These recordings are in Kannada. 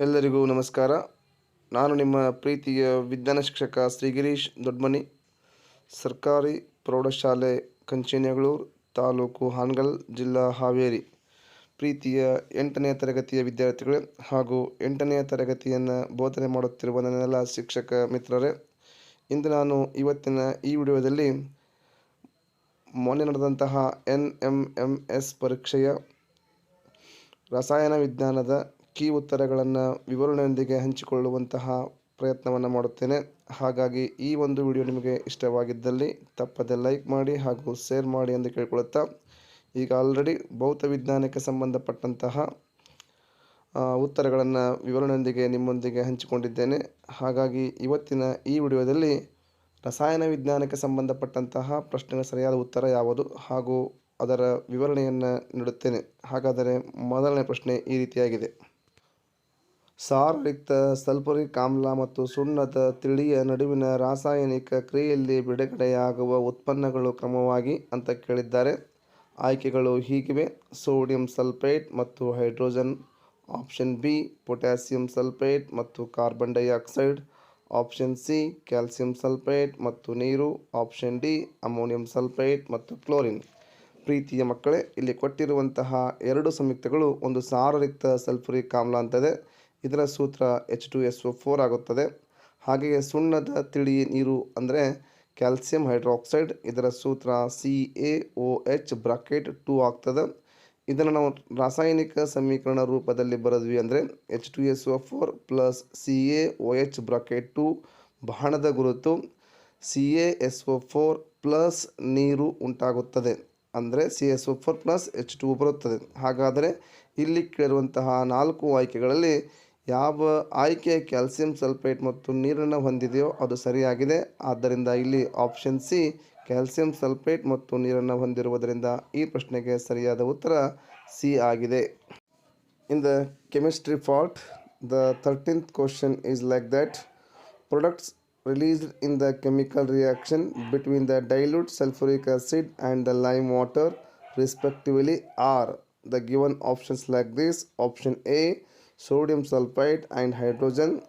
ಎಲ್ಲರಿಗೂ ನಮಸ್ಕಾರ. ನಾನು ನಿಮ್ಮ ಪ್ರೀತಿಯ ವಿಜ್ಞಾನ ಶಿಕ್ಷಕ ಶ್ರೀ ಗಿರೀಶ್ ದೊಡ್ಮನಿ. ಸರ್ಕಾರಿ ಪ್ರೌಢಶಾಲೆ ಕಂಚಿನಗಳೂರು ತಾಲೂಕು ಹಾನಗಲ್ ಜಿಲ್ಲಾ ಹಾವೇರಿ. ಪ್ರೀತಿಯ ಎಂಟನೇ ತರಗತಿಯ ವಿದ್ಯಾರ್ಥಿಗಳೇ ಹಾಗೂ ಎಂಟನೆಯ ತರಗತಿಯನ್ನು ಬೋಧನೆ ಮಾಡುತ್ತಿರುವ ನನ್ನೆಲ್ಲ ಶಿಕ್ಷಕ ಮಿತ್ರರೇ, ಇಂದು ನಾನು ಇವತ್ತಿನ ಈ ವಿಡಿಯೋದಲ್ಲಿ ಮೊನ್ನೆ ನಡೆದಂತಹ ಎನ್ ಎಂ ಎಂ ಎಸ್ ಪರೀಕ್ಷೆಯ ರಸಾಯನ ವಿಜ್ಞಾನದ ಕೀ ಉತ್ತರಗಳನ್ನು ವಿವರಣೆಯೊಂದಿಗೆ ಹಂಚಿಕೊಳ್ಳುವಂತಹ ಪ್ರಯತ್ನವನ್ನು ಮಾಡುತ್ತೇನೆ. ಹಾಗಾಗಿ ಈ ಒಂದು ವಿಡಿಯೋ ನಿಮಗೆ ಇಷ್ಟವಾಗಿದ್ದಲ್ಲಿ ತಪ್ಪದೆ ಲೈಕ್ ಮಾಡಿ ಹಾಗೂ ಶೇರ್ ಮಾಡಿ ಎಂದು ಕೇಳಿಕೊಳ್ಳುತ್ತಾ, ಈಗ ಆಲ್ರೆಡಿ ಭೌತ ವಿಜ್ಞಾನಕ್ಕೆ ಸಂಬಂಧಪಟ್ಟಂತಹ ಉತ್ತರಗಳನ್ನು ವಿವರಣೆಯೊಂದಿಗೆ ನಿಮ್ಮೊಂದಿಗೆ ಹಂಚಿಕೊಂಡಿದ್ದೇನೆ. ಹಾಗಾಗಿ ಇವತ್ತಿನ ಈ ವಿಡಿಯೋದಲ್ಲಿ ರಸಾಯನ ವಿಜ್ಞಾನಕ್ಕೆ ಸಂಬಂಧಪಟ್ಟಂತಹ ಪ್ರಶ್ನೆಗಳ ಸರಿಯಾದ ಉತ್ತರ ಯಾವುದು ಹಾಗೂ ಅದರ ವಿವರಣೆಯನ್ನು ನೀಡುತ್ತೇನೆ. ಹಾಗಾದರೆ ಮೊದಲನೇ ಪ್ರಶ್ನೆ ಈ ರೀತಿಯಾಗಿದೆ. ಸಾರಯುಕ್ತ ಸಲ್ಫರಿಕ್ ಆಮ್ಲ ಮತ್ತು ಸುಣ್ಣದ ತಿಳಿಯ ನಡುವಿನ ರಾಸಾಯನಿಕ ಕ್ರಿಯೆಯಲ್ಲಿ ಬಿಡುಗಡೆಯಾಗುವ ಉತ್ಪನ್ನಗಳು ಕ್ರಮವಾಗಿ ಅಂತ ಕೇಳಿದ್ದಾರೆ. ಆಯ್ಕೆಗಳು ಹೀಗಿವೆ. ಸೋಡಿಯಂ ಸಲ್ಫೇಟ್ ಮತ್ತು hydrogen option B, potassium sulphate ಮತ್ತು carbon dioxide option C, calcium sulphate ಮತ್ತು ನೀರು ಆಪ್ಷನ್ ಡಿ, ಅಮೋನಿಯಂ ಸಲ್ಫೇಟ್ ಮತ್ತು ಕ್ಲೋರಿನ್. ಪ್ರೀತಿಯ ಮಕ್ಕಳೇ, ಇಲ್ಲಿ ಕೊಟ್ಟಿರುವಂತಹ ಎರಡು ಸಂಯುಕ್ತಗಳು ಒಂದು ಸಾರರಿಕ್ತ ಸಲ್ಫುರಿಕ್ ಆಮ್ಲ ಅಂತದೆ. ಇದರ ಸೂತ್ರ H two S O four ಆಗುತ್ತದೆ. ಹಾಗೆಯೇ ಸುಣ್ಣದ ತಿಳಿ ನೀರು ಅಂದರೆ ಕ್ಯಾಲ್ಸಿಯಂ ಹೈಡ್ರಾಕ್ಸೈಡ್, ಇದರ ಸೂತ್ರ C A O H bracket two ಆಗ್ತದೆ. ಇದನ್ನು ನಾವು ರಾಸಾಯನಿಕ ಸಮೀಕರಣ ರೂಪದಲ್ಲಿ ಬರೆದ್ವಿ ಅಂದರೆ H two S O four plus C A O H bracket two ಬಾಣದ ಗುರುತು. C A S O four plus ನೀರು ಉಂಟಾಗುತ್ತದೆ ಅಂದರೆ C S O four plus H two ಬರುತ್ತದೆ. ಹಾಗಾದರೆ ಇಲ್ಲಿ ಕೇಳಿರುವಂತಹ ನಾಲ್ಕು ಆಯ್ಕೆಗಳಲ್ಲಿ ಯಾವ ಆಯ್ಕೆ ಕ್ಯಾಲ್ಸಿಯಂ ಸಲ್ಫೇಟ್ ಮತ್ತು ನೀರನ್ನು ಹೊಂದಿದೆಯೋ ಅದು ಸರಿಯಾಗಿದೆ. ಆದ್ದರಿಂದ ಇಲ್ಲಿ ಆಪ್ಷನ್ ಸಿ, ಕ್ಯಾಲ್ಸಿಯಂ ಸಲ್ಫೇಟ್ ಮತ್ತು ನೀರನ್ನು ಹೊಂದಿರುವುದರಿಂದ ಈ ಪ್ರಶ್ನೆಗೆ ಸರಿಯಾದ ಉತ್ತರ ಸಿ ಆಗಿದೆ. In the chemistry fault the thirteenth question is like that products released in the chemical reaction between the dilute sulphuric acid and the lime water respectively are the given options like this option A sodium sulfide and hydrogen.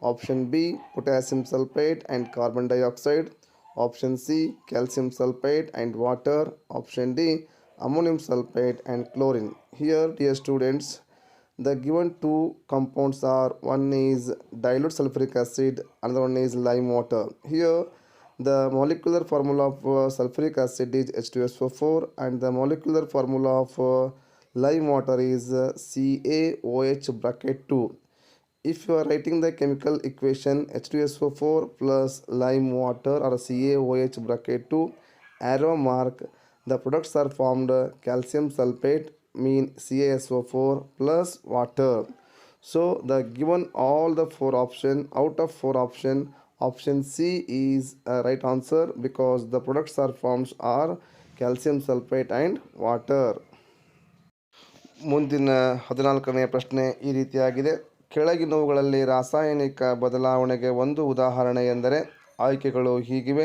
Option b potassium sulfate and carbon dioxide. Option c calcium sulfate and water. Option d ammonium sulfate and chlorine. Here dear students the given two compounds are one is dilute sulfuric acid another one is lime water. Here the molecular formula of uh, sulfuric acid is h2so4 and the molecular formula of uh, lime water is uh, caoh bracket 2 if you are writing the chemical equation h2so4 plus lime water or caoh bracket 2 arrow mark the products are formed uh, calcium sulfate mean CaSO4 plus water. So the given all the four option out of four option option C is a right answer because the products are formed are calcium sulfate and water. ಮುಂದಿನ ಹದಿನಾಲ್ಕನೆಯ ಪ್ರಶ್ನೆ ಈ ರೀತಿಯಾಗಿದೆ. ಕೆಳಗಿನವುಗಳಲ್ಲಿ ರಾಸಾಯನಿಕ ಬದಲಾವಣೆಗೆ ಒಂದು ಉದಾಹರಣೆ ಎಂದರೆ ಆಯ್ಕೆಗಳು ಹೀಗಿವೆ.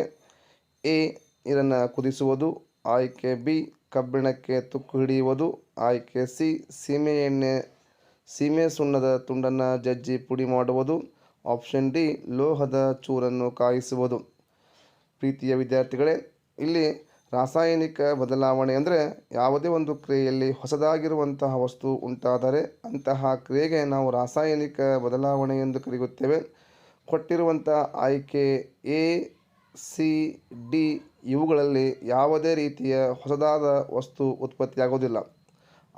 ಎ, ನೀರನ್ನು ಕುದಿಸುವುದು. ಆಯ್ಕೆ ಬಿ, ಕಬ್ಬಿಣಕ್ಕೆ ತುಕ್ಕು ಹಿಡಿಯುವುದು. ಆಯ್ಕೆ ಸಿ, ಸೀಮೆ ಎಣ್ಣೆ, ಸೀಮೆ ಸುಣ್ಣದ ತುಂಡನ್ನು ಜಜ್ಜಿ ಪುಡಿ ಮಾಡುವುದು. ಆಪ್ಷನ್ ಡಿ, ಲೋಹದ ಚೂರನ್ನು ಕಾಯಿಸುವುದು. ಪ್ರೀತಿಯ ವಿದ್ಯಾರ್ಥಿಗಳೇ, ಇಲ್ಲಿ ರಾಸಾಯನಿಕ ಬದಲಾವಣೆ ಅಂದರೆ ಯಾವುದೇ ಒಂದು ಕ್ರಿಯೆಯಲ್ಲಿ ಹೊಸದಾಗಿರುವಂತಹ ವಸ್ತು ಉಂಟಾದರೆ ಅಂತಹ ಕ್ರಿಯೆಗೆ ನಾವು ರಾಸಾಯನಿಕ ಬದಲಾವಣೆ ಎಂದು ಕರೆಯುತ್ತೇವೆ. ಕೊಟ್ಟಿರುವಂಥ ಆಯ್ಕೆ ಎ, ಸಿ, ಡಿ ಇವುಗಳಲ್ಲಿ ಯಾವುದೇ ರೀತಿಯ ಹೊಸದಾದ ವಸ್ತು ಉತ್ಪತ್ತಿಯಾಗೋದಿಲ್ಲ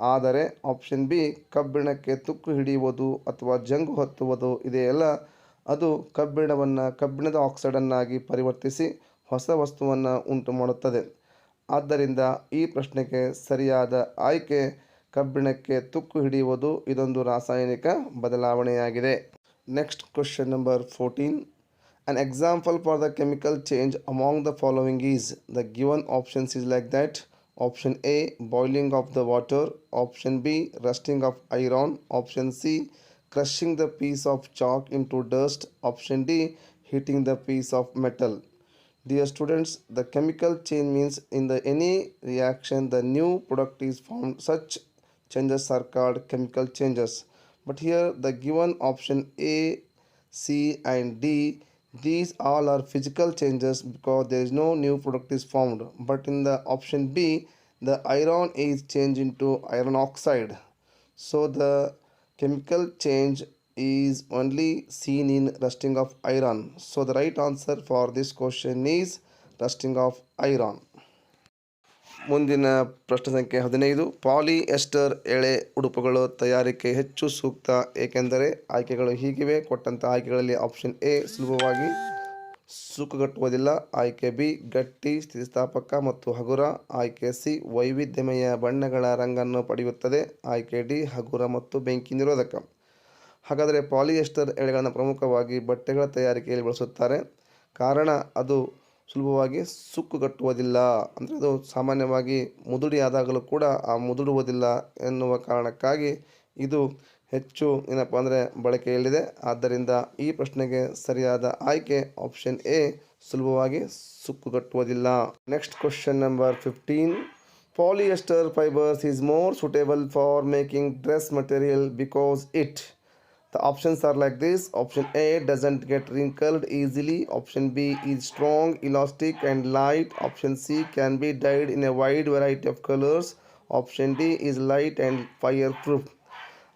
ಆದರೆ ಆಪ್ಷನ್ ಬಿ, ಕಬ್ಬಿಣಕ್ಕೆ ತುಕ್ಕು ಹಿಡಿಯುವುದು ಅಥವಾ ಜಂಗು ಹತ್ತುವುದು ಇದೆಯಲ್ಲ, ಅದು ಕಬ್ಬಿಣವನ್ನು ಕಬ್ಬಿಣದ ಆಕ್ಸೈಡನ್ನಾಗಿ ಪರಿವರ್ತಿಸಿ ಹೊಸ ವಸ್ತುವನ್ನು ಉಂಟು ಮಾಡುತ್ತದೆ ಆದ್ದರಿಂದ ಈ ಪ್ರಶ್ನೆಗೆ ಸರಿಯಾದ ಆಯ್ಕೆ ಕಬ್ಬಿಣಕ್ಕೆ ತುಕ್ಕು ಹಿಡಿಯುವುದು ಇದೊಂದು ರಾಸಾಯನಿಕ ಬದಲಾವಣೆಯಾಗಿದೆ. Next question number fourteen an example for the chemical change among the following is the given options is like that option A boiling of the water option B rusting of iron option C crushing the piece of chalk into dust option D heating the piece of metal. Dear students the chemical change means in the any reaction the new product is formed such changes are called chemical changes But here the given option A, C and D these all are physical changes because there is no new product is formed. But in the option B the iron is changed into iron oxide. So the chemical change is only seen in rusting of iron. So, the right answer for this question is rusting of iron. ಮುಂದಿನ ಪ್ರಶ್ನೆ ಸಂಖ್ಯೆ ಹದಿನೈದು. ಪಾಲಿಯೆಸ್ಟರ್ ಎಳೆ ಉಡುಪುಗಳು ತಯಾರಿಕೆ ಹೆಚ್ಚು ಸೂಕ್ತ, ಏಕೆಂದರೆ ಆಯ್ಕೆಗಳು ಹೀಗಿವೆ. ಕೊಟ್ಟಂಥ ಆಯ್ಕೆಗಳಲ್ಲಿ ಆಪ್ಷನ್ ಎ, ಸುಲಭವಾಗಿ ಸುಕ್ಕುಗಟ್ಟುವುದಿಲ್ಲ. ಆಯ್ಕೆ ಬಿ, ಗಟ್ಟಿ, ಸ್ಥಿತಿಸ್ಥಾಪಕ ಮತ್ತು ಹಗುರ. ಆಯ್ಕೆ ಸಿ, ವೈವಿಧ್ಯಮಯ ಬಣ್ಣಗಳ ರಂಗನ್ನು ಪಡೆಯುತ್ತದೆ. ಆಯ್ಕೆ ಡಿ, ಹಗುರ ಮತ್ತು ಬೆಂಕಿ ನಿರೋಧಕ. ಹಾಗಾದರೆ ಪಾಲಿಯೆಸ್ಟರ್ ಎಳೆಗಳನ್ನು ಪ್ರಮುಖವಾಗಿ ಬಟ್ಟೆಗಳ ತಯಾರಿಕೆಯಲ್ಲಿ ಬಳಸುತ್ತಾರೆ. ಕಾರಣ, ಅದು ಸುಲಭವಾಗಿ ಸುಕ್ಕುಗಟ್ಟುವುದಿಲ್ಲ ಅಂದರೆ ಅದು ಸಾಮಾನ್ಯವಾಗಿ ಮುದುಡಿ ಆದಾಗಲೂ ಕೂಡ ಆ ಮುದುಡುವುದಿಲ್ಲ ಎನ್ನುವ ಕಾರಣಕ್ಕಾಗಿ ಇದು ಹೆಚ್ಚು ಏನಪ್ಪ ಅಂದರೆ ಬಳಕೆಯಲ್ಲಿದೆ. ಆದ್ದರಿಂದ ಈ ಪ್ರಶ್ನೆಗೆ ಸರಿಯಾದ ಆಯ್ಕೆ ಆಪ್ಷನ್ ಎ, ಸುಲಭವಾಗಿ ಸುಕ್ಕುಗಟ್ಟುವುದಿಲ್ಲ next question number fifteen. Polyester fibres is more suitable for making dress material because it. The options are like this option A doesn't get wrinkled easily, option B is strong, elastic, and light, option C can be dyed in a wide variety of colors, option D is light and fireproof.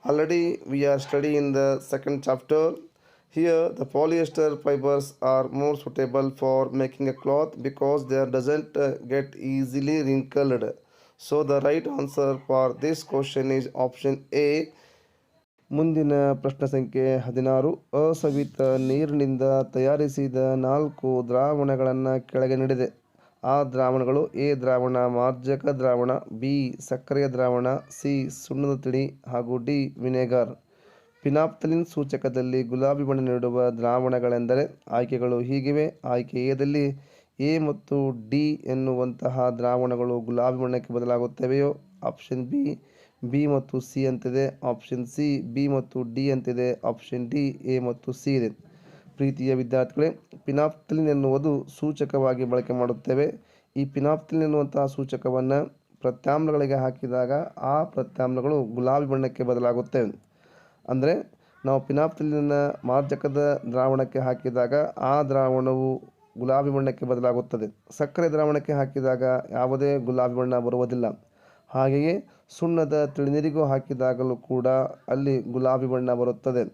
Already we are studying in the second chapter. Here the polyester fibers are more suitable for making a cloth because they doesn't uh, get easily wrinkled. So the right answer for this question is option A ಮುಂದಿನ ಪ್ರಶ್ನೆ ಸಂಖ್ಯೆ ಹದಿನಾರು. ಅಸವಿತ ನೀರಿನಿಂದ ತಯಾರಿಸಿದ ನಾಲ್ಕು ದ್ರಾವಣಗಳನ್ನು ಕೆಳಗೆ ನೀಡಿದೆ. ಆ ದ್ರಾವಣಗಳು ಎ ದ್ರಾವಣ, ಮಾರ್ಜಕ ದ್ರಾವಣ, ಬಿ ಸಕ್ಕರೆಯ ದ್ರಾವಣ, ಸಿ ಸುಣ್ಣದ ತಿಳಿ ಹಾಗೂ ಡಿ ವಿನೆಗರ್. ಪಿನಾಪ್ತಲಿನ್ ಸೂಚಕದಲ್ಲಿ ಗುಲಾಬಿ ಬಣ್ಣ ನೀಡುವ ದ್ರಾವಣಗಳೆಂದರೆ ಆಯ್ಕೆಗಳು ಹೀಗಿವೆ. ಆಯ್ಕೆ ಎದಲ್ಲಿ ಎ ಮತ್ತು ಡಿ ಎನ್ನುವಂತಹ ದ್ರಾವಣಗಳು ಗುಲಾಬಿ ಬಣ್ಣಕ್ಕೆ ಬದಲಾಗುತ್ತವೆಯೋ? ಆಪ್ಷನ್ ಬಿ ಬಿ ಮತ್ತು ಸಿ ಅಂತಿದೆ, ಆಪ್ಷನ್ ಸಿ, ಬಿ ಮತ್ತು ಡಿ ಅಂತಿದೆ, ಆಪ್ಷನ್ ಡಿ, ಎ ಮತ್ತು ಸಿ ಇದೆ. ಪ್ರೀತಿಯ ವಿದ್ಯಾರ್ಥಿಗಳೇ ಪಿನಾಪ್ತಲಿನ್ ಎನ್ನುವುದು ಸೂಚಕವಾಗಿ ಬಳಕೆ ಮಾಡುತ್ತೇವೆ. ಈ ಪಿನಾಪ್ತಲಿನ್ ಎನ್ನುವಂತಹ ಸೂಚಕವನ್ನು ಪ್ರತ್ಯಾಮ್ಲಗಳಿಗೆ ಹಾಕಿದಾಗ ಆ ಪ್ರತ್ಯಾಮ್ಲಗಳು ಗುಲಾಬಿ ಬಣ್ಣಕ್ಕೆ ಬದಲಾಗುತ್ತವೆ ಅಂದರೆ ನಾವು ಪಿನಾಪ್ತಲಿನ ಮಾರ್ಜಕದ ದ್ರಾವಣಕ್ಕೆ ಹಾಕಿದಾಗ ಆ ದ್ರಾವಣವು ಗುಲಾಬಿ ಬಣ್ಣಕ್ಕೆ ಬದಲಾಗುತ್ತದೆ. ಸಕ್ಕರೆ ದ್ರಾವಣಕ್ಕೆ ಹಾಕಿದಾಗ ಯಾವುದೇ ಗುಲಾಬಿ ಬಣ್ಣ ಬರುವುದಿಲ್ಲ. ಹಾಗೆಯೇ ಸುಣ್ಣದ ತಿಳಿನೀರಿಗೂ ಹಾಕಿದಾಗಲೂ ಕೂಡ ಅಲ್ಲಿ ಗುಲಾಬಿ ಬಣ್ಣ ಬರುತ್ತದೆ.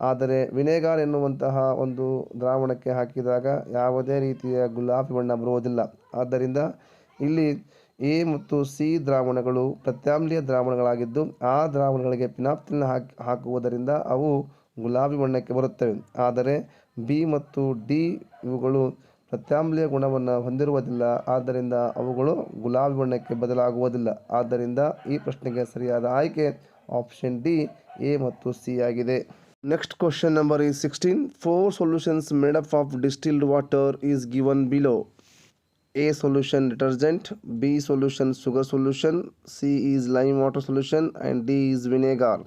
ಆದರೆ ವಿನೆಗಾರ್ ಎನ್ನುವಂತಹ ಒಂದು ದ್ರಾವಣಕ್ಕೆ ಹಾಕಿದಾಗ ಯಾವುದೇ ರೀತಿಯ ಗುಲಾಬಿ ಬಣ್ಣ ಬರುವುದಿಲ್ಲ. ಆದ್ದರಿಂದ ಇಲ್ಲಿ ಎ ಮತ್ತು ಸಿ ದ್ರಾವಣಗಳು ಪ್ರತ್ಯಾಮ್ಲೀಯ ದ್ರಾವಣಗಳಾಗಿದ್ದು, ಆ ದ್ರಾವಣಗಳಿಗೆ ಪಿನಾಪ್ತಿನ ಹಾಕಿ ಹಾಕುವುದರಿಂದ ಅವು ಗುಲಾಬಿ ಬಣ್ಣಕ್ಕೆ ಬರುತ್ತವೆ. ಆದರೆ ಬಿ ಮತ್ತು ಡಿ ಇವುಗಳು ಪ್ರತ್ಯಾಮ್ಲೀಯ ಗುಣವನ್ನು ಹೊಂದಿರುವುದಿಲ್ಲ. ಆದ್ದರಿಂದ ಅವುಗಳು ಗುಲಾಬಿ ಬಣ್ಣಕ್ಕೆ ಬದಲಾಗುವುದಿಲ್ಲ. ಆದ್ದರಿಂದ ಈ ಪ್ರಶ್ನೆಗೆ ಸರಿಯಾದ ಆಯ್ಕೆ ಆಪ್ಷನ್ ಡಿ, ಎ ಮತ್ತು ಸಿ ಆಗಿದೆ. ನೆಕ್ಸ್ಟ್ ಕ್ವಶನ್ ನಂಬರ್ ಈ sixteen, four solutions made up of distilled water is given below. A solution detergent, B solution sugar solution, C is lime water solution and D is vinegar.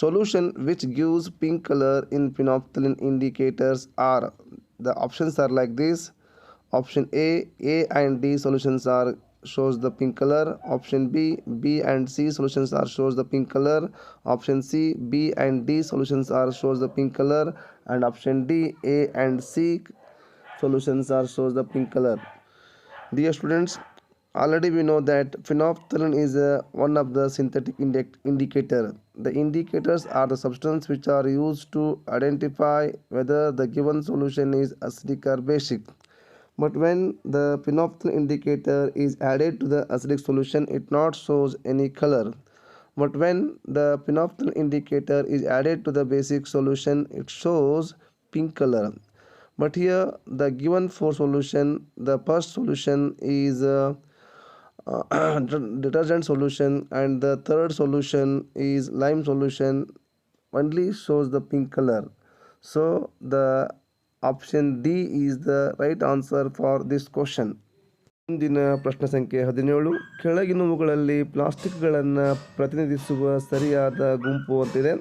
Solution which gives pink colour in phenolphthalein indicators are the options are like this. Option A, A and D solutions are shows the pink color. Option B, B and C solutions are shows the pink color. Option C, B and D solutions are shows the pink color, and option D, A and C solutions are shows the pink color. Dear students, already we know that phenolphthalein is uh, one of the synthetic indic- indicator. The indicators are the substance which are used to identify whether the given solution is acidic or basic. But when the phenolphthalein indicator is added to the acidic solution, it not shows any color. But when the phenolphthalein indicator is added to the basic solution, it shows pink color but here the given for solution the first solution is uh, detergent solution and the third solution is lime solution only shows the pink color so the option d is the right answer for this question ಮುಂದಿನ ಪ್ರಶ್ನೆ ಸಂಖ್ಯೆ ಹದಿನೇಳು ಕೆಳಗಿನವುಗಳಲ್ಲಿ ಪ್ಲಾಸ್ಟಿಕ್ಗಳನ್ನು ಪ್ರತಿನಿಧಿಸುವ ಸರಿಯಾದ ಗುಂಪು ಅಂತಿದೆ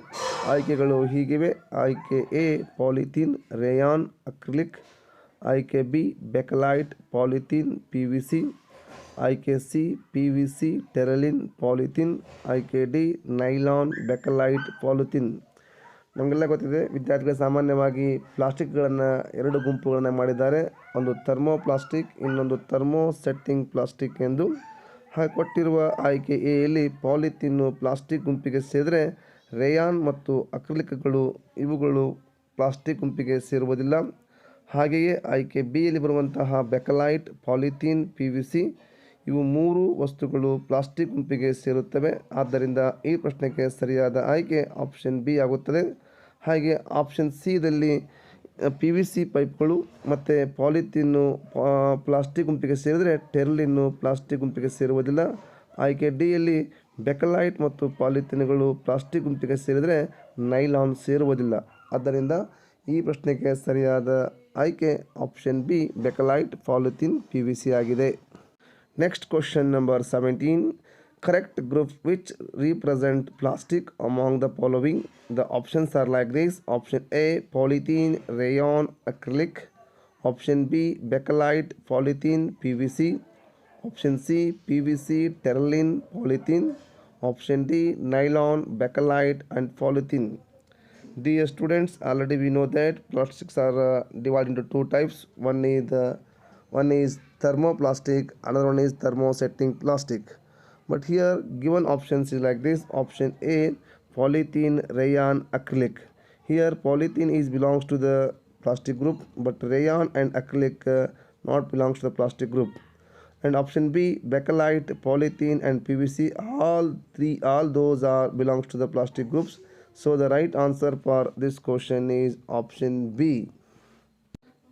ಆಯ್ಕೆಗಳು ಹೀಗಿವೆ ಆಯ್ಕೆ ಎ ಪಾಲಿಥೀನ್ ರೇಯಾನ್ ಅಕ್ರಿಲಿಕ್ ಆಯ್ಕೆ B bakelite polythene P V C ಆಯ್ಕೆ C P V C terylene, polythene ಆಯ್ಕೆ ಡಿ ನೈಲಾನ್ ಬೆಕಲೈಟ್ ಪಾಲಿಥಿನ್. ನಮಗೆಲ್ಲ ಗೊತ್ತಿದೆ, ವಿದ್ಯಾರ್ಥಿಗಳು ಸಾಮಾನ್ಯವಾಗಿ ಪ್ಲಾಸ್ಟಿಕ್ಗಳನ್ನು ಎರಡು ಗುಂಪುಗಳನ್ನು ಮಾಡಿದ್ದಾರೆ. ಒಂದು ಥರ್ಮೋ ಪ್ಲಾಸ್ಟಿಕ್ ಇನ್ನೊಂದು ಥರ್ಮೋ ಸೆಟ್ಟಿಂಗ್ ಪ್ಲಾಸ್ಟಿಕ್ ಎಂದು ಕೊಟ್ಟಿರುವ ಆಯ್ಕೆ ಎಯಲ್ಲಿ ಪಾಲಿಥಿನ್ನು ಪ್ಲಾಸ್ಟಿಕ್ ಗುಂಪಿಗೆ ಸೇರಿದರೆ ರೇಯಾನ್ ಮತ್ತು ಅಕ್ರಿಲಿಕ್ಗಳು ಇವುಗಳು ಪ್ಲಾಸ್ಟಿಕ್ ಗುಂಪಿಗೆ ಸೇರುವುದಿಲ್ಲ. ಹಾಗೆಯೇ ಆಯ್ಕೆ ಬಿಯಲ್ಲಿ ಬರುವಂತಹ bakelite polythene P V C ಇವು ಮೂರು ವಸ್ತುಗಳು ಪ್ಲಾಸ್ಟಿಕ್ ಗುಂಪಿಗೆ ಸೇರುತ್ತವೆ. ಆದ್ದರಿಂದ ಈ ಪ್ರಶ್ನೆಗೆ ಸರಿಯಾದ ಆಯ್ಕೆ ಆಪ್ಷನ್ ಬಿ ಆಗುತ್ತದೆ. ಹಾಗೆ ಆಪ್ಷನ್ ಸಿದಲ್ಲಿ ಪಿ ವಿ ಸಿ ಪೈಪ್ಗಳು ಮತ್ತು ಪಾಲಿಥೀನು ಪ್ಲಾಸ್ಟಿಕ್ ಗುಂಪಿಗೆ ಸೇರಿದರೆ ಟೆರ್ಲಿನ್ನು ಪ್ಲಾಸ್ಟಿಕ್ ಗುಂಪಿಗೆ ಸೇರುವುದಿಲ್ಲ. ಆಯ್ಕೆ ಡಿಯಲ್ಲಿ ಬೆಕಲೈಟ್ ಮತ್ತು ಪಾಲಿಥೀನ್ಗಳು ಪ್ಲಾಸ್ಟಿಕ್ ಗುಂಪಿಗೆ ಸೇರಿದರೆ ನೈಲಾನ್ ಸೇರುವುದಿಲ್ಲ. ಆದ್ದರಿಂದ ಈ ಪ್ರಶ್ನೆಗೆ ಸರಿಯಾದ ಆಯ್ಕೆ option B bakelite polythene P V C ಆಗಿದೆ. Next question number 17. Correct group which represent plastic among the following. The options are like this. Option A, polythene, rayon, acrylic. Option B, bakelite, polythene, PVC. Option C, PVC, terylene, polythene. Option D, nylon, bakelite and polythene. Dear students, already we know that plastics are uh, divided into two types. One is the uh, one is thermoplastic, another one is thermosetting plastic. But here given options is like this. Option A, polythene, rayon, acrylic. Here polythene is belongs to the plastic group, but rayon and acrylic uh, not belongs to the plastic group. And option B, bakelite, polythene, and PVC. All three, all those are belongs to the plastic groups. So the right answer for this question is option B.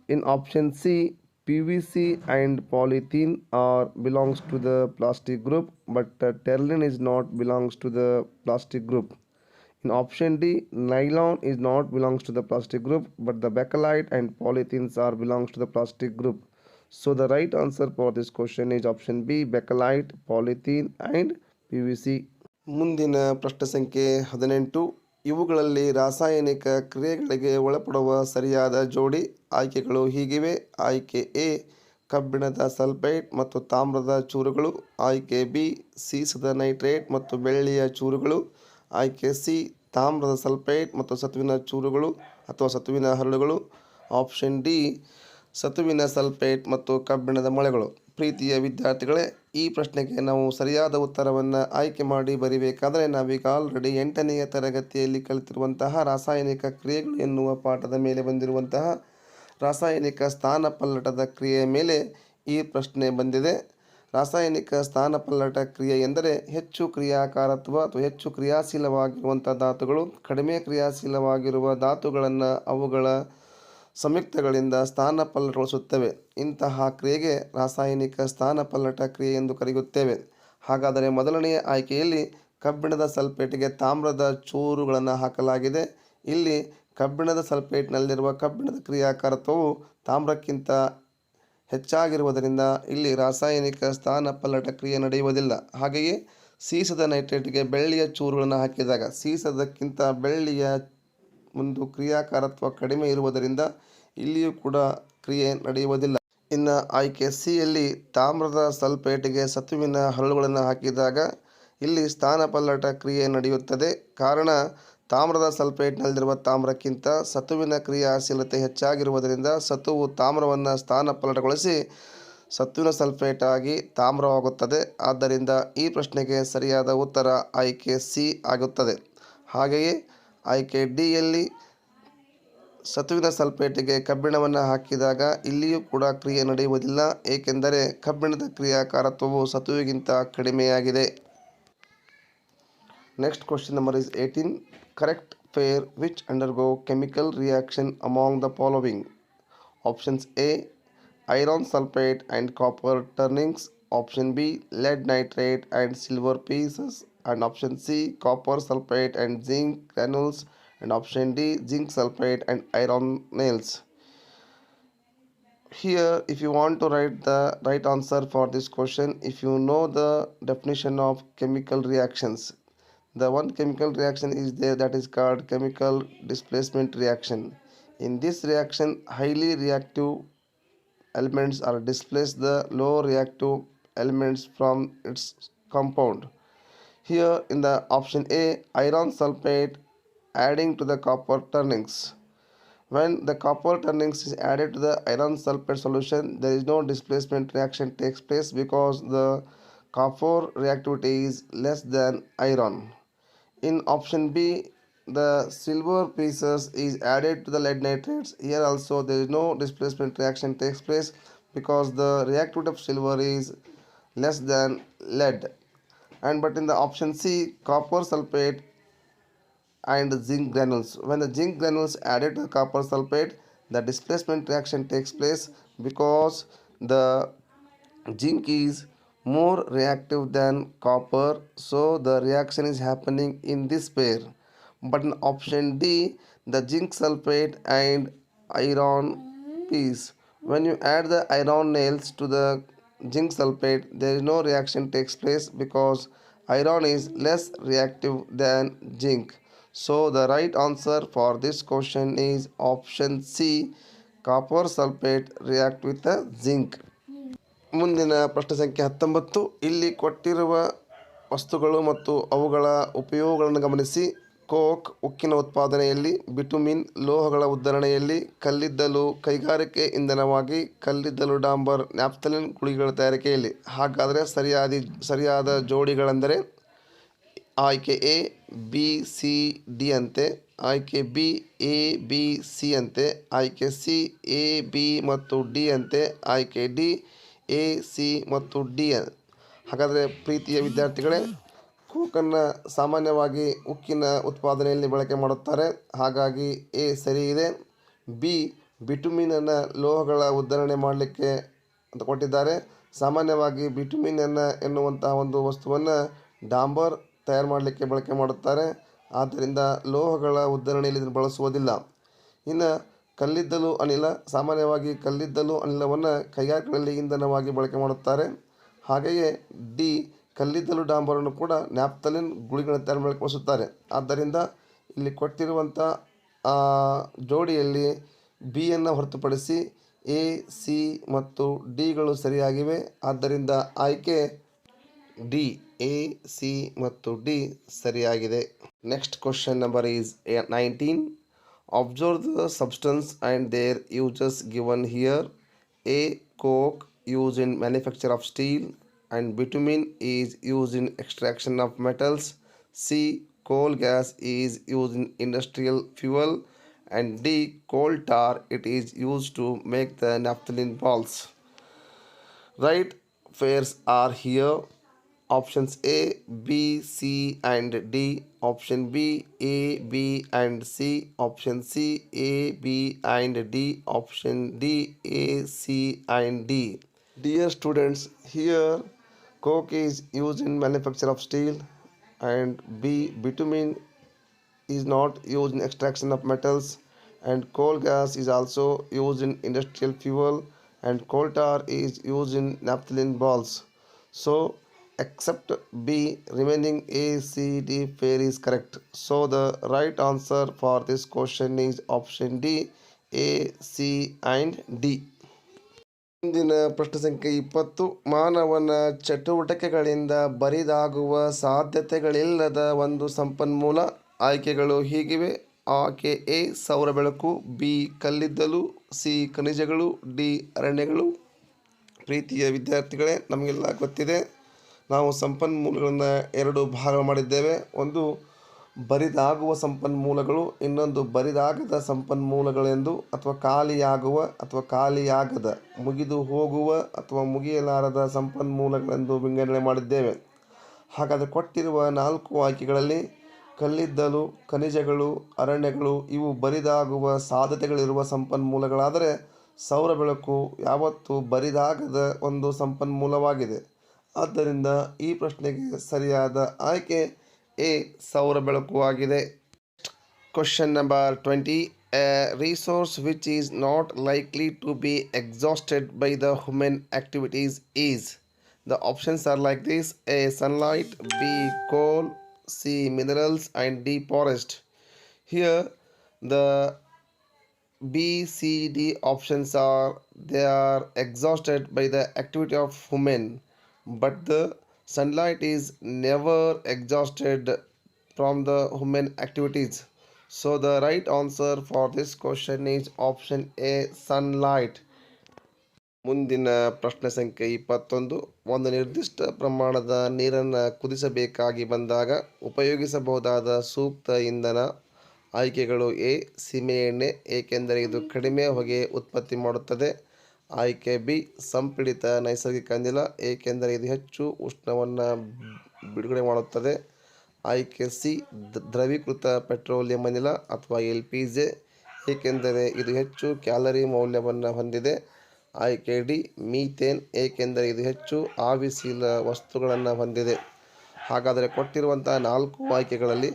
In option C, PVC and polythene are belongs to the plastic group, but uh, terling is not belongs to the plastic group. In option D, nylon is not belongs to the plastic group, but the bakelite and polythenes are belongs to the plastic group. So the right answer for this question is option B, bakelite, polythene and PVC. ಮುಂದಿನ ಪ್ರಶ್ನೆ ಸಂಖ್ಯೆ ಹದಿನೆಂಟು ಇವುಗಳಲ್ಲಿ ರಾಸಾಯನಿಕ ಕ್ರಿಯೆಗಳಿಗೆ ಒಳಪಡುವ ಸರಿಯಾದ ಜೋಡಿ ಆಯ್ಕೆಗಳು ಹೀಗಿವೆ. ಆಯ್ಕೆ ಎ, ಕಬ್ಬಿಣದ ಸಲ್ಫೈಟ್ ಮತ್ತು ತಾಮ್ರದ ಚೂರುಗಳು. ಆಯ್ಕೆ ಬಿ, ಸೀಸದ ನೈಟ್ರೇಟ್ ಮತ್ತು ಬೆಳ್ಳಿಯ ಚೂರುಗಳು. ಆಯ್ಕೆ ಸಿ, ತಾಮ್ರದ ಸಲ್ಫೈಟ್ ಮತ್ತು ಸತುವಿನ ಚೂರುಗಳು ಅಥವಾ ಸತುವಿನ ಹರಳುಗಳು. ಆಪ್ಷನ್ ಡಿ, ಸತುವಿನ ಸಲ್ಫೇಟ್ ಮತ್ತು ಕಬ್ಬಿಣದ ಮೊಳೆಗಳು. ಪ್ರೀತಿಯ ವಿದ್ಯಾರ್ಥಿಗಳೇ ಈ ಪ್ರಶ್ನೆಗೆ ನಾವು ಸರಿಯಾದ ಉತ್ತರವನ್ನು ಆಯ್ಕೆ ಮಾಡಿ ಬರಿಬೇಕಾದರೆ ನಾವೀಗ ಆಲ್ರೆಡಿ ಎಂಟನೆಯ ತರಗತಿಯಲ್ಲಿ ಕಲಿತಿರುವಂತಹ ರಾಸಾಯನಿಕ ಕ್ರಿಯೆಗಳು ಎನ್ನುವ ಪಾಠದ ಮೇಲೆ ಬಂದಿರುವಂತಹ ರಾಸಾಯನಿಕ ಸ್ಥಾನಪಲ್ಲಟದ ಕ್ರಿಯೆಯ ಮೇಲೆ ಈ ಪ್ರಶ್ನೆ ಬಂದಿದೆ. ರಾಸಾಯನಿಕ ಸ್ಥಾನಪಲ್ಲಟ ಕ್ರಿಯೆ ಎಂದರೆ ಹೆಚ್ಚು ಕ್ರಿಯಾಕಾರತ್ವ ಅಥವಾ ಹೆಚ್ಚು ಕ್ರಿಯಾಶೀಲವಾಗಿರುವಂಥ ಧಾತುಗಳು, ಕಡಿಮೆ ಕ್ರಿಯಾಶೀಲವಾಗಿರುವ ಧಾತುಗಳನ್ನು ಅವುಗಳ ಸಂಯುಕ್ತಗಳಿಂದ ಸ್ಥಾನಪಲ್ಲಟಗೊಳಿಸುತ್ತವೆ ಇಂತಹ ಕ್ರಿಯೆಗೆ ರಾಸಾಯನಿಕ ಸ್ಥಾನಪಲ್ಲಟ ಕ್ರಿಯೆ ಎಂದು ಕರೆಯುತ್ತೇವೆ. ಹಾಗಾದರೆ ಮೊದಲನೆಯ ಆಯ್ಕೆಯಲ್ಲಿ ಕಬ್ಬಿಣದ ಸಲ್ಫೇಟಿಗೆ ತಾಮ್ರದ ಚೂರುಗಳನ್ನು ಹಾಕಲಾಗಿದೆ. ಇಲ್ಲಿ ಕಬ್ಬಿಣದ ಸಲ್ಫೇಟ್ನಲ್ಲಿರುವ ಕಬ್ಬಿಣದ ಕ್ರಿಯಾಕಾರತ್ವವು ತಾಮ್ರಕ್ಕಿಂತ ಹೆಚ್ಚಾಗಿರುವುದರಿಂದ ಇಲ್ಲಿ ರಾಸಾಯನಿಕ ಸ್ಥಾನಪಲ್ಲಟ ಕ್ರಿಯೆ ನಡೆಯುವುದಿಲ್ಲ. ಹಾಗೆಯೇ ಸೀಸದ ನೈಟ್ರೇಟ್ಗೆ ಬೆಳ್ಳಿಯ ಚೂರುಗಳನ್ನು ಹಾಕಿದಾಗ ಸೀಸದಕ್ಕಿಂತ ಬೆಳ್ಳಿಯ ಒಂದು ಕ್ರಿಯಾಕಾರತ್ವ ಕಡಿಮೆ ಇರುವುದರಿಂದ ಇಲ್ಲಿಯೂ ಕೂಡ ಕ್ರಿಯೆ ನಡೆಯುವುದಿಲ್ಲ. ಇನ್ನು ಆಯ್ಕೆ ಸಿಯಲ್ಲಿ ತಾಮ್ರದ ಸಲ್ಪೇಟಿಗೆ ಸತುವಿನ ಹರಳುಗಳನ್ನು ಹಾಕಿದಾಗ ಇಲ್ಲಿ ಸ್ಥಾನಪಲ್ಲಟ ಕ್ರಿಯೆ ನಡೆಯುತ್ತದೆ. ಕಾರಣ ತಾಮ್ರದ ಸಲ್ಫೇಟ್ನಲ್ಲಿರುವ ತಾಮ್ರಕ್ಕಿಂತ ಸತುವಿನ ಕ್ರಿಯಾಶೀಲತೆ ಹೆಚ್ಚಾಗಿರುವುದರಿಂದ ಸತುವು ತಾಮ್ರವನ್ನು ಸ್ಥಾನಪಲ್ಲಟಗೊಳಿಸಿ ಸತುವಿನ ಸಲ್ಫೇಟ್ ಆಗಿ ತಾಮ್ರವಾಗುತ್ತದೆ. ಆದ್ದರಿಂದ ಈ ಪ್ರಶ್ನೆಗೆ ಸರಿಯಾದ ಉತ್ತರ ಆಯ್ಕೆ ಸಿ ಆಗುತ್ತದೆ. ಹಾಗೆಯೇ ಆಯ್ಕೆ ಡಿಯಲ್ಲಿ ಸತುವಿನ ಸಲ್ಫೇಟಿಗೆ ಕಬ್ಬಿಣವನ್ನು ಹಾಕಿದಾಗ ಇಲ್ಲಿಯೂ ಕೂಡ ಕ್ರಿಯೆ ನಡೆಯುವುದಿಲ್ಲ, ಏಕೆಂದರೆ ಕಬ್ಬಿಣದ ಕ್ರಿಯಾಕಾರತ್ವವು ಸತುವಿಗಿಂತ ಕಡಿಮೆಯಾಗಿದೆ. Next question number is eighteen correct pair which undergo chemical reaction among the following options A iron sulphate and copper turnings option B lead nitrate and silver pieces and option C copper sulfate and zinc granules and option D zinc sulfate and iron nails. Here if you want to write the right answer for this question if you know the definition of chemical reactions the one chemical reaction is there that is called chemical displacement reaction. In this reaction, highly reactive elements are displaced the low reactive elements from its compound. Here in the option A, iron sulfate adding to the copper turnings. When the copper turnings is added to the iron sulfate solution, there is no displacement reaction takes place because the copper reactivity is less than iron. In option B, the silver pieces is added to the lead nitrates. Here also there is no displacement reaction takes place because the reactivity of silver is less than lead. And but in the option C, copper sulfate and zinc granules. When the zinc granules added to the copper sulfate, the displacement reaction takes place because the zinc is more reactive than copper. So the reaction is happening in this pair. But in option d the zinc sulfate and iron piece. When you add the iron nails to the zinc sulfate there is no reaction takes place because iron is less reactive than zinc so the right answer for this question is option c copper sulfate react with the zinc ಮುಂದಿನ ಪ್ರಶ್ನೆ ಸಂಖ್ಯೆ ಹತ್ತೊಂಬತ್ತು ಇಲ್ಲಿ ಕೊಟ್ಟಿರುವ ವಸ್ತುಗಳು ಮತ್ತು ಅವುಗಳ ಉಪಯೋಗಗಳನ್ನು ಗಮನಿಸಿ ಕೋಕ್ ಉಕ್ಕಿನ ಉತ್ಪಾದನೆಯಲ್ಲಿ ಬಿಟುಮಿನ್ ಲೋಹಗಳ ಉದ್ಧರಣೆಯಲ್ಲಿ ಕಲ್ಲಿದ್ದಲು ಕೈಗಾರಿಕೆ ಇಂಧನವಾಗಿ ಕಲ್ಲಿದ್ದಲು ಡಾಂಬರ್ ನ್ಯಾಪ್ಥಲಿನ್ ಗುಳಿಗಳ ತಯಾರಿಕೆಯಲ್ಲಿ. ಹಾಗಾದರೆ ಸರಿಯಾದ ಸರಿಯಾದ ಜೋಡಿಗಳೆಂದರೆ ಆಯ್ಕೆ ಎ, ಬಿ, ಸಿ, ಡಿ ಅಂತೆ, ಆಯ್ಕೆ ಬಿ, ಎ, ಬಿ, ಸಿ ಅಂತೆ, ಆಯ್ಕೆ ಸಿ, ಎ, ಬಿ ಮತ್ತು ಡಿ ಅಂತೆ, ಆಯ್ಕೆ ಡಿ, ಎ, ಸಿ ಮತ್ತು ಡಿ ಹಾಗಾದರೆ ಪ್ರೀತಿಯ ವಿದ್ಯಾರ್ಥಿಗಳೇ ಕೋಕನ್ನು ಸಾಮಾನ್ಯವಾಗಿ ಉಕ್ಕಿನ ಉತ್ಪಾದನೆಯಲ್ಲಿ ಬಳಕೆ ಮಾಡುತ್ತಾರೆ. ಹಾಗಾಗಿ ಎ ಸರಿ ಇದೆ. ಬಿ ಬಿಟುಮಿನನ್ನು ಲೋಹಗಳ ಉದ್ಧರಣೆ ಮಾಡಲಿಕ್ಕೆ ಅಂತ ಕೊಟ್ಟಿದ್ದಾರೆ. ಸಾಮಾನ್ಯವಾಗಿ ಬಿಟುಮಿನನ್ನು ಎನ್ನುವಂತಹ ಒಂದು ವಸ್ತುವನ್ನು ಡಾಂಬರ್ ತಯಾರು ಮಾಡಲಿಕ್ಕೆ ಬಳಕೆ ಮಾಡುತ್ತಾರೆ. ಆದ್ದರಿಂದ ಲೋಹಗಳ ಉದ್ಧರಣೆಯಲ್ಲಿ ಇದನ್ನು ಬಳಸುವುದಿಲ್ಲ. ಇನ್ನು ಕಲ್ಲಿದ್ದಲು ಅನಿಲ, ಸಾಮಾನ್ಯವಾಗಿ ಕಲ್ಲಿದ್ದಲು ಅನಿಲವನ್ನು ಕೈಗಾರಿಕೆಗಳಲ್ಲಿ ಇಂಧನವಾಗಿ ಬಳಕೆ ಮಾಡುತ್ತಾರೆ. ಹಾಗೆಯೇ ಡಿ ಕಲ್ಲಿದ್ದಲು ಡಾಂಬರನ್ನು ಕೂಡ ನ್ಯಾಪ್ತಲಿನ್ ಗುಳಿಗಳನ್ನು ತಯಾರು ಮಾಡಿ ಬಳಸುತ್ತಾರೆ. ಆದ್ದರಿಂದ ಇಲ್ಲಿ ಕೊಟ್ಟಿರುವಂಥ ಜೋಡಿಯಲ್ಲಿ ಬಿಯನ್ನು ಹೊರತುಪಡಿಸಿ ಎ, ಸಿ ಮತ್ತು ಡಿಗಳು ಸರಿಯಾಗಿವೆ. ಆದ್ದರಿಂದ ಆಯ್ಕೆ ಡಿ, ಎ, ಸಿ ಮತ್ತು ಡಿ ಸರಿಯಾಗಿದೆ. Next question number is nineteen observe the substance and their uses given here A coke use in manufacture of steel and bitumen is used in extraction of metals. C coal gas is used in industrial fuel. And d coal tar it is used to make the naphthalene balls. Right pairs are here. Options a b c and d. Option b a b and c. Option c a b and d. Option d a c and d dear students here coke is used in manufacture of steel and b bitumen is not used in extraction of metals and coal gas is also used in industrial fuel and coal tar is used in naphthalene balls. So except b remaining a c d pair is correct. So the right answer for this question is option d a c and d ಮುಂದಿನ ಪ್ರಶ್ನೆ ಸಂಖ್ಯೆ ಇಪ್ಪತ್ತು. ಮಾನವನ ಚಟುವಟಿಕೆಗಳಿಂದ ಬರಿದಾಗುವ ಸಾಧ್ಯತೆಗಳಿಲ್ಲದ ಒಂದು ಸಂಪನ್ಮೂಲ ಆಯ್ಕೆಗಳು ಹೀಗಿವೆ. ಆಕೆ ಎ. ಸೌರ ಬೆಳಕು, ಬಿ. ಕಲ್ಲಿದ್ದಲು, ಸಿ. ಖನಿಜಗಳು, ಡಿ. ಅರಣ್ಯಗಳು. ಪ್ರೀತಿಯ ವಿದ್ಯಾರ್ಥಿಗಳೇ, ನಮಗೆಲ್ಲ ಗೊತ್ತಿದೆ. ನಾವು ಸಂಪನ್ಮೂಲಗಳನ್ನು ಎರಡು ಭಾಗ ಮಾಡಿದ್ದೇವೆ. ಒಂದು ಬರಿದಾಗುವ ಸಂಪನ್ಮೂಲಗಳು, ಇನ್ನೊಂದು ಬರಿದಾಗದ ಸಂಪನ್ಮೂಲಗಳೆಂದು, ಅಥವಾ ಖಾಲಿಯಾಗುವ ಅಥವಾ ಖಾಲಿಯಾಗದ, ಮುಗಿದು ಹೋಗುವ ಅಥವಾ ಮುಗಿಯಲಾರದ ಸಂಪನ್ಮೂಲಗಳೆಂದು ವಿಂಗಡಣೆ ಮಾಡಿದ್ದೇವೆ. ಹಾಗಾದರೆ ಕೊಟ್ಟಿರುವ ನಾಲ್ಕು ಆಯ್ಕೆಗಳಲ್ಲಿ ಕಲ್ಲಿದ್ದಲು, ಖನಿಜಗಳು, ಅರಣ್ಯಗಳು, ಇವು ಬರಿದಾಗುವ ಸಾಧ್ಯತೆಗಳಿರುವ ಸಂಪನ್ಮೂಲಗಳಾದರೆ ಸೌರ ಬೆಳಕು ಯಾವತ್ತೂ ಬರಿದಾಗದ ಒಂದು ಸಂಪನ್ಮೂಲವಾಗಿದೆ. ಆದ್ದರಿಂದ ಈ ಪ್ರಶ್ನೆಗೆ ಸರಿಯಾದ ಆಯ್ಕೆ ಎ ಸೌರ ಬೆಳಕು ಆಗಿದೆ. Question number twenty a resource which is not likely to be exhausted by the human activities is the options are like this A sunlight B coal C minerals and D forest here the B, C, D options are they are exhausted by the activity of human. but the sunlight is never exhausted from the human activities. So the right answer for this question is option A sunlight. ಮುಂದಿನ ಪ್ರಶ್ನೆ ಸಂಖ್ಯೆ ಇಪ್ಪತ್ತೊಂದು ಒಂದು ನಿರ್ದಿಷ್ಟ ಪ್ರಮಾಣದ ನೀರನ್ನು ಕುದಿಸಬೇಕಾಗಿ ಬಂದಾಗ ಉಪಯೋಗಿಸಬಹುದಾದ ಸೂಕ್ತ ಇಂಧನ ಆಯ್ಕೆಗಳು ಎ ಸೀಮೆಎಣ್ಣೆ ಏಕೆಂದರೆ ಇದು ಕಡಿಮೆ ಹೊಗೆ ಉತ್ಪತ್ತಿ ಮಾಡುತ್ತದೆ ಆಯ್ಕೆ ಬಿ, ಸಂಪೀಡಿತ ನೈಸರ್ಗಿಕ ಅನಿಲ ಏಕೆಂದರೆ ಇದು ಹೆಚ್ಚು ಉಷ್ಣವನ್ನು ಬಿಡುಗಡೆ ಮಾಡುತ್ತದೆ. ಆಯ್ಕೆ ಸಿ ದ್ರವೀಕೃತ ಪೆಟ್ರೋಲಿಯಂ ಅನಿಲ ಅಥವಾ ಎಲ್ ಪಿ ಜೆ, ಏಕೆಂದರೆ ಇದು ಹೆಚ್ಚು ಕ್ಯಾಲರಿ ಮೌಲ್ಯವನ್ನು ಹೊಂದಿದೆ. ಆಯ್ಕೆ ಡಿ, ಮೀಥೇನ್, ಏಕೆಂದರೆ ಇದು ಹೆಚ್ಚು ಆವಿಶೀಲ ವಸ್ತುಗಳನ್ನು ಹೊಂದಿದೆ. ಹಾಗಾದರೆ ಕೊಟ್ಟಿರುವಂಥ ನಾಲ್ಕು ಆಯ್ಕೆಗಳಲ್ಲಿ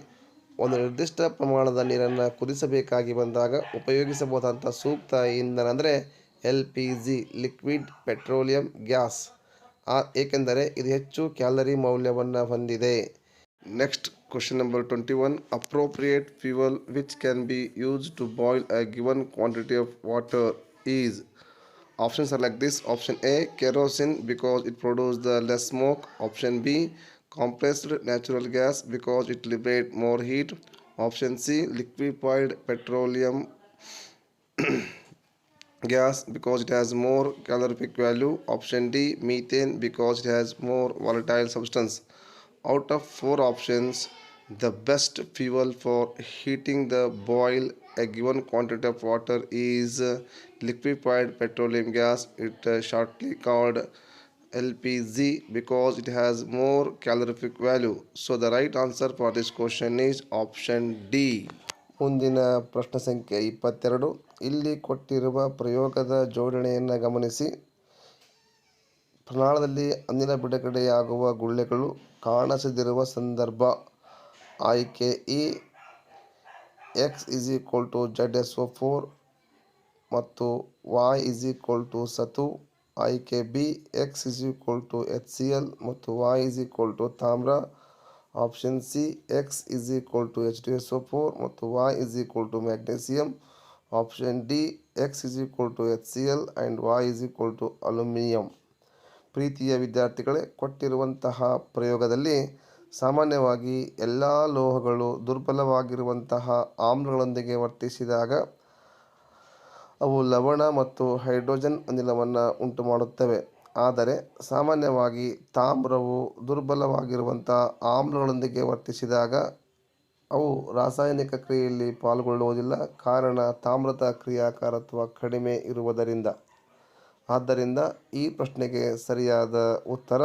ಒಂದು ನಿರ್ದಿಷ್ಟ ಪ್ರಮಾಣದ ನೀರನ್ನು ಕುದಿಸಬೇಕಾಗಿ ಬಂದಾಗ ಉಪಯೋಗಿಸಬಹುದಾದಂಥ ಸೂಕ್ತ ಇಂಧನ ಅಂದರೆ L P G liquid petroleum gas ಆ ಏಕೆಂದರೆ ಇದು ಹೆಚ್ಚು ಕ್ಯಾಲರಿ ಮೌಲ್ಯವನ್ನು ಹೊಂದಿದೆ next question number twenty one appropriate fuel which can be use to boil a given quantity of water is Options are like this. Option A, kerosene because it produces the less smoke. Option B, compressed natural gas because it liberates more heat. Option C, liquefied petroleum gas because it has more calorific value. Option D, methane because it has more volatile substance. Out of four options, the best fuel for heating the boil a given quantity of water is liquefied petroleum gas. It uh, shortly called LPG because it has more calorific value. So the right answer for this question is option D. ಮುಂದಿನ ಪ್ರಶ್ನೆ ಸಂಖ್ಯೆ ಇಪ್ಪತ್ತೆರಡು. ಇಲ್ಲಿ ಕೊಟ್ಟಿರುವ ಪ್ರಯೋಗದ ಜೋಡಣೆಯನ್ನು ಗಮನಿಸಿ. ಪ್ರಣಾಳದಲ್ಲಿ ಅನಿಲ ಬಿಡುಗಡೆಯಾಗುವ ಗುಳ್ಳೆಗಳು ಕಾಣಿಸದಿರುವ ಸಂದರ್ಭ. ಆಯ್ಕೆ A. X is equal to Z S O four ಮತ್ತು ವಾಯ್ ಇಸ್ ಈಕ್ವಲ್ ಟು ಸತು. ಆಯ್ಕೆ B. X is equal to H C L ಮತ್ತು ವಾಯ್ ಇಸ್ ಈಕ್ವಲ್ ಟು ತಾಮ್ರ. Option C X is equal to H D S O four ಮತ್ತು Y is equal to magnesium option D X is equal to H C L and Y is equal to aluminium ಪ್ರೀತಿಯ ವಿದ್ಯಾರ್ಥಿಗಳೇ, ಕೊಟ್ಟಿರುವಂತಹ ಪ್ರಯೋಗದಲ್ಲಿ ಸಾಮಾನ್ಯವಾಗಿ ಎಲ್ಲ ಲೋಹಗಳು ದುರ್ಬಲವಾಗಿರುವಂತಹ ಆಮ್ಲಗಳೊಂದಿಗೆ ವರ್ತಿಸಿದಾಗ ಅವು ಲವಣ ಮತ್ತು ಹೈಡ್ರೋಜನ್ ಅನಿಲವನ್ನು ಉಂಟು ಮಾಡುತ್ತವೆ ಆದರೆ ಸಾಮಾನ್ಯವಾಗಿ ತಾಮ್ರವು ದುರ್ಬಲವಾಗಿರುವಂಥ ಆಮ್ಲಗಳೊಂದಿಗೆ ವರ್ತಿಸಿದಾಗ ಅವು ರಾಸಾಯನಿಕ ಕ್ರಿಯೆಯಲ್ಲಿ ಪಾಲ್ಗೊಳ್ಳುವುದಿಲ್ಲ. ಕಾರಣ ತಾಮ್ರದ ಕ್ರಿಯಾಕಾರತ್ವ ಕಡಿಮೆ ಇರುವುದರಿಂದ. ಆದ್ದರಿಂದ ಈ ಪ್ರಶ್ನೆಗೆ ಸರಿಯಾದ ಉತ್ತರ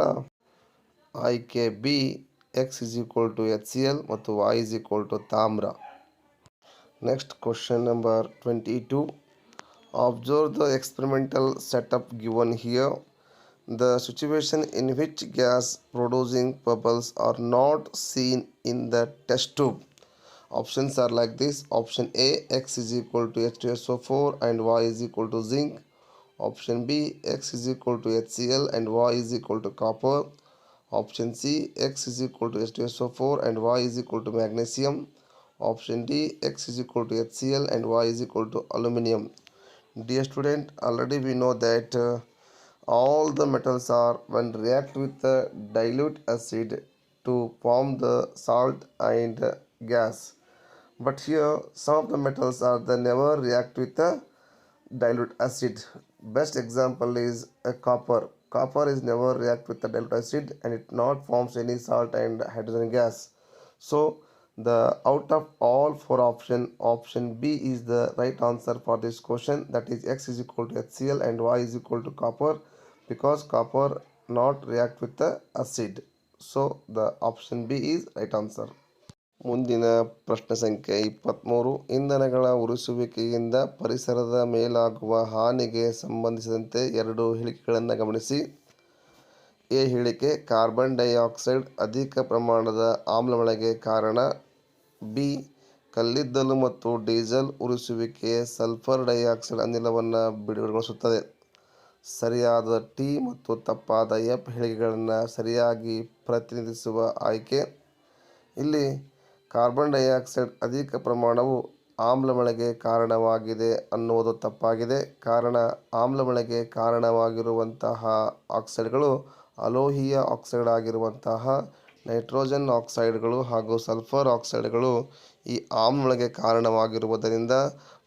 ಆಯ್ಕೆ B X is equal to H C L ಮತ್ತು ವಾಯ್ ಇಸ್ ಈಕ್ವಲ್ ಟು ತಾಮ್ರ. Next question number twenty two observe the experimental setup given here the situation in which gas producing bubbles are not seen in the test tube. Options are like this. Option a x is equal to h2so4 and y is equal to zinc. Option b x is equal to hcl and y is equal to copper. Option c x is equal to h2so4 and y is equal to magnesium. Option d x is equal to hcl and y is equal to aluminum dear student already we know that uh, all the metals are when react with the dilute acid to form the salt and gas. But here some of the metals are they never react with the dilute acid. Best example is a copper. Copper is never react with the dilute acid and it not forms any salt and hydrogen gas. So the out of all four option option b is the right answer for this question. That is x is equal to hcl and y is equal to copper because copper not react with the acid. So, the option b is right answer. ಮುಂದಿನ ಪ್ರಶ್ನೆ ಸಂಖ್ಯೆ ಇಪ್ಪತ್ತ್ಮೂರು ಇಂಧನಗಳ ಉರಿಸುವಿಕೆಯಿಂದ ಪರಿಸರದ ಮೇಲಾಗುವ ಹಾನಿಗೆ ಸಂಬಂಧಿಸಿದಂತೆ ಎರಡು ಹೇಳಿಕೆಗಳನ್ನು ಗಮನಿಸಿ. ಎ ಹೇಳಿಕೆ ಕಾರ್ಬನ್ ಡೈಆಕ್ಸೈಡ್ ಅಧಿಕ ಪ್ರಮಾಣದ ಆಮ್ಲಮಳೆಗೆ ಕಾರಣ. ಬಿ, ಕಲ್ಲಿದ್ದಲು ಮತ್ತು ಡೀಸೆಲ್ ಉರಿಸುವಿಕೆ ಸಲ್ಫರ್ ಡೈಆಕ್ಸೈಡ್ ಅನಿಲವನ್ನು ಬಿಡುಗಡೆಗೊಳಿಸುತ್ತದೆ. ಸರಿಯಾದ ಟಿ ಮತ್ತು ತಪ್ಪಾದ ಎಫ್ ಹೇಳಿಕೆಗಳನ್ನು ಸರಿಯಾಗಿ ಪ್ರತಿನಿಧಿಸುವ ಆಯ್ಕೆ. ಇಲ್ಲಿ ಕಾರ್ಬನ್ ಡೈಆಕ್ಸೈಡ್ ಅಧಿಕ ಪ್ರಮಾಣವು ಆಮ್ಲಮಳೆಗೆ ಕಾರಣವಾಗಿದೆ ಅನ್ನುವುದು ತಪ್ಪಾಗಿದೆ. ಕಾರಣ ಆಮ್ಲಮಳೆಗೆ ಕಾರಣವಾಗಿರುವಂತಹ ಆಕ್ಸೈಡ್ಗಳು ಅಲೋಹೀಯ ಆಕ್ಸೈಡ್ ಆಗಿರುವಂತಹ ನೈಟ್ರೋಜನ್ ಆಕ್ಸೈಡ್ಗಳು ಹಾಗೂ ಸಲ್ಫರ್ ಆಕ್ಸೈಡ್ಗಳು ಈ ಆಮ್ಲಗಳಿಗೆ ಕಾರಣವಾಗಿರುವುದರಿಂದ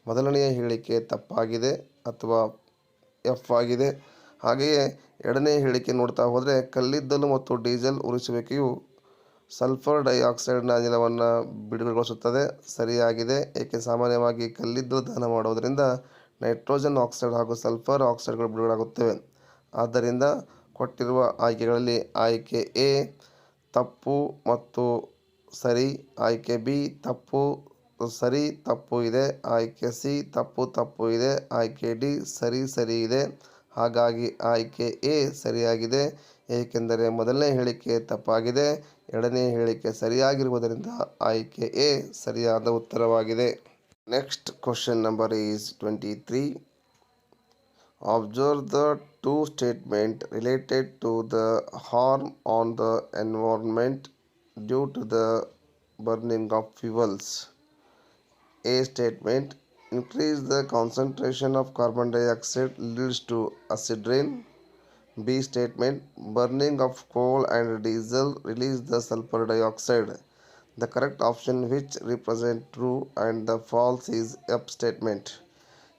ಮೊದಲನೆಯ ಹೇಳಿಕೆ ತಪ್ಪಾಗಿದೆ ಅಥವಾ ಎಫ್ ಆಗಿದೆ. ಹಾಗೆಯೇ ಎರಡನೇ ಹೇಳಿಕೆ ನೋಡ್ತಾ ಹೋದರೆ, ಕಲ್ಲಿದ್ದಲು ಮತ್ತು ಡೀಸೆಲ್ ಉರಿಸುವಿಕೆಯು ಸಲ್ಫರ್ ಡೈಆಕ್ಸೈಡ್ನ ಅನಿಲವನ್ನು ಬಿಡುಗಡೆಗೊಳಿಸುತ್ತದೆ. ಸರಿಯಾಗಿದೆ, ಏಕೆ ಸಾಮಾನ್ಯವಾಗಿ ಕಲ್ಲಿದ್ದಲು ದಹನ ಮಾಡುವುದರಿಂದ ನೈಟ್ರೋಜನ್ ಆಕ್ಸೈಡ್ ಹಾಗೂ ಸಲ್ಫರ್ ಆಕ್ಸೈಡ್ಗಳು ಬಿಡುಗಡೆಯಾಗುತ್ತವೆ. ಆದ್ದರಿಂದ ಕೊಟ್ಟಿರುವ ಆಯ್ಕೆಗಳಲ್ಲಿ ಆಯ್ಕೆ ಎ, ತಪ್ಪು ಮತ್ತು ಸರಿ, ಆಯ್ಕೆ ಬಿ, ತಪ್ಪು ಸರಿ ತಪ್ಪು ಇದೆ, ಆಯ್ಕೆ ಸಿ, ತಪ್ಪು ತಪ್ಪು ಇದೆ, ಆಯ್ಕೆ ಡಿ, ಸರಿ ಸರಿ ಇದೆ. ಹಾಗಾಗಿ ಆಯ್ಕೆ ಎ ಸರಿಯಾಗಿದೆ, ಏಕೆಂದರೆ ಮೊದಲನೇ ಹೇಳಿಕೆ ತಪ್ಪಾಗಿದೆ, ಎರಡನೇ ಹೇಳಿಕೆ ಸರಿಯಾಗಿರುವುದರಿಂದ ಆಯ್ಕೆ ಎ ಸರಿಯಾದ ಉತ್ತರವಾಗಿದೆ. Next question number is twenty three. Observe the two statement related to the harm on the environment due to the burning of fuels. A statement increase the concentration of carbon dioxide leads to acid rain. B statement burning of coal and diesel release the sulfur dioxide. The correct option which represent true and the false is F statement.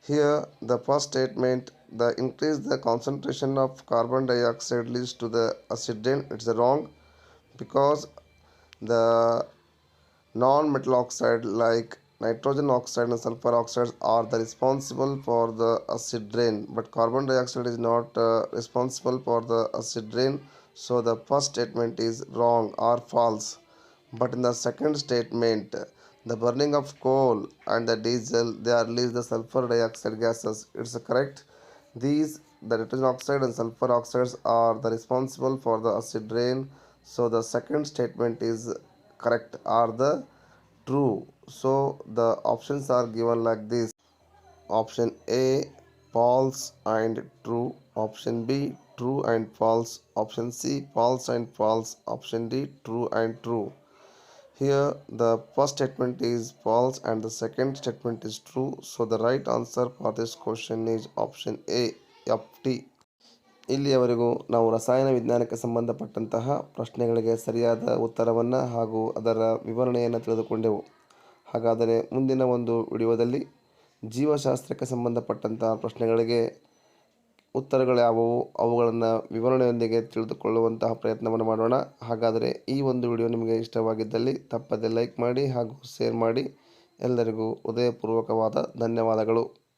Here, the first statement, the increase the concentration of carbon dioxide leads to the acid rain. It's wrong because the non-metal oxide like nitrogen oxide and sulfur oxides are the responsible for the acid rain, but carbon dioxide is not uh, responsible for the acid rain. So the first statement is wrong or false. But in the second statement, the burning of coal and the diesel they are release the sulfur dioxide gases it's correct these the nitrogen oxide and sulfur oxides are the responsible for the acid rain so the second statement is correct are the true so the options are given like this option a false and true option b true and false option c false and false option d true and true here, the first statement is false and the second statement is true. So, the right answer for this question is option A, FT. ಇಲ್ಲಿಯವರೆಗೂ ನಾವು ರಸಾಯನ ವಿಜ್ಞಾನಕ್ಕೆ ಸಂಬಂಧಪಟ್ಟಂತಹ ಪ್ರಶ್ನೆಗಳಿಗೆ ಸರಿಯಾದ ಉತ್ತರವನ್ನು ಹಾಗೂ ಅದರ ವಿವರಣೆಯನ್ನು ತಿಳಿದುಕೊಂಡೆವು ಹಾಗಾದರೆ ಮುಂದಿನ ಒಂದು ವಿಡಿಯೋದಲ್ಲಿ ಜೀವಶಾಸ್ತ್ರಕ್ಕೆ ಸಂಬಂಧಪಟ್ಟಂತಹ ಪ್ರಶ್ನೆಗಳಿಗೆ ಉತ್ತರಗಳು ಯಾವುವು, ಅವುಗಳನ್ನು ವಿವರಣೆಯೊಂದಿಗೆ ತಿಳಿದುಕೊಳ್ಳುವಂತಹ ಪ್ರಯತ್ನವನ್ನು ಮಾಡೋಣ. ಹಾಗಾದರೆ ಈ ಒಂದು ವಿಡಿಯೋ ನಿಮಗೆ ಇಷ್ಟವಾಗಿದ್ದಲ್ಲಿ ತಪ್ಪದೆ ಲೈಕ್ ಮಾಡಿ ಹಾಗೂ ಶೇರ್ ಮಾಡಿ. ಎಲ್ಲರಿಗೂ ಹೃದಯಪೂರ್ವಕವಾದ ಧನ್ಯವಾದಗಳು.